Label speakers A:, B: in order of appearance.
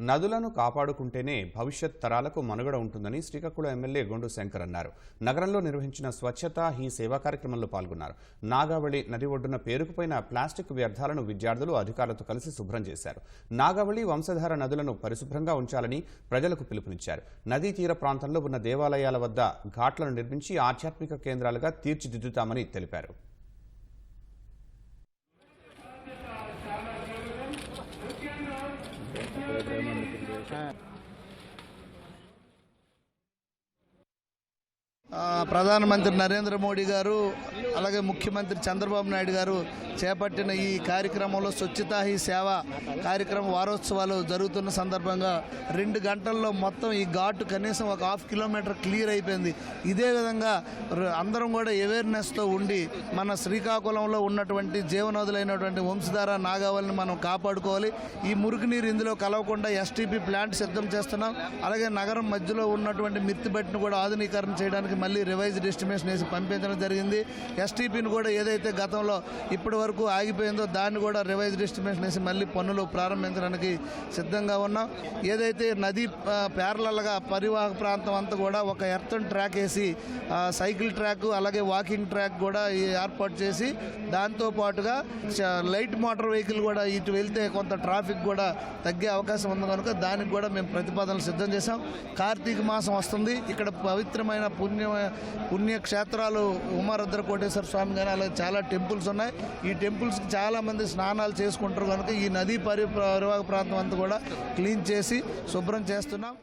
A: నదులను కాపాడుకుంటేనే భవిష్యత్ తరాలకు మనుగడ ఉంటుందని శ్రీకాకుళం ఎమ్మెల్యే గొండు శంకర్ అన్నారు. నగరంలో నిర్వహించిన స్వచ్ఛత హీ సేవా కార్యక్రమంలో పాల్గొన్నారు. నాగావళి నది ఒడ్డున పేరుకుపోయిన ప్లాస్టిక్ వ్యర్థాలను విద్యార్థులు అధికారులతో కలిసి శుభ్రం చేశారు. నాగావళి వంశధార నదులను పరిశుభ్రంగా ఉంచాలని ప్రజలకు పిలుపునిచ్చారు. నదీ తీర ప్రాంతంలో ఉన్న దేవాలయాల వద్ద ఘాట్లను నిర్మించి ఆధ్యాత్మిక కేంద్రాలుగా తీర్చిదిద్దుతామని తెలిపారు.
B: 诶 ప్రధానమంత్రి నరేంద్ర మోడీ గారు అలాగే ముఖ్యమంత్రి చంద్రబాబు నాయుడు గారు చేపట్టిన ఈ కార్యక్రమంలో స్వచ్ఛతా హీ సేవ కార్యక్రమం వారోత్సవాలు జరుగుతున్న సందర్భంగా రెండు గంటల్లో మొత్తం ఈ ఘాటు కనీసం ఒక హాఫ్ కిలోమీటర్ క్లియర్ అయిపోయింది. ఇదే విధంగా అందరం కూడా అవేర్నెస్తో ఉండి మన శ్రీకాకుళంలో ఉన్నటువంటి జీవనోదులైనటువంటి వంశధార నాగావళిని మనం కాపాడుకోవాలి. ఈ మురికి నీరు ఇందులో కలవకుండా ఎస్టీపీ ప్లాంట్ సిద్ధం చేస్తున్నాం. అలాగే నగరం మధ్యలో ఉన్నటువంటి మిత్తిబట్టిని కూడా ఆధునీకరణ చేయడానికి మళ్ళీ రివైజ్ డెస్టినేషన్ వేసి పంపించడం జరిగింది. ఎస్టీపీని కూడా ఏదైతే గతంలో ఇప్పటి వరకు ఆగిపోయిందో దాన్ని కూడా రివైజ్ డెస్టినేషన్ వేసి మళ్ళీ పనులు ప్రారంభించడానికి సిద్ధంగా ఉన్నాం. ఏదైతే నది ప్యారలల్గా పరివాహక ప్రాంతం అంతా కూడా ఒక ఎర్తన్ ట్రాక్ వేసి సైకిల్ ట్రాక్ అలాగే వాకింగ్ ట్రాక్ కూడా ఏర్పాటు చేసి దాంతో పాటుగా లైట్ మోటార్ వెహికల్ కూడా ఇటు వెళ్తే కొంత ట్రాఫిక్ కూడా తగ్గే అవకాశం ఉంది. కనుక దానికి కూడా మేము ప్రతిపాదనలు సిద్ధం చేశాం. కార్తీక మాసం వస్తుంది. ఇక్కడ పవిత్రమైన పుణ్య పుణ్యక్షేత్రాలు ఉమారుద్ర కోటేశ్వర స్వామి కానీ అలాగే చాలా టెంపుల్స్ ఉన్నాయి. ఈ టెంపుల్స్కి చాలా మంది స్నానాలు చేసుకుంటారు. కనుక ఈ నదీ పరి పరివాహక ప్రాంతం అంతా కూడా క్లీన్ చేసి శుభ్రం చేస్తున్నాం.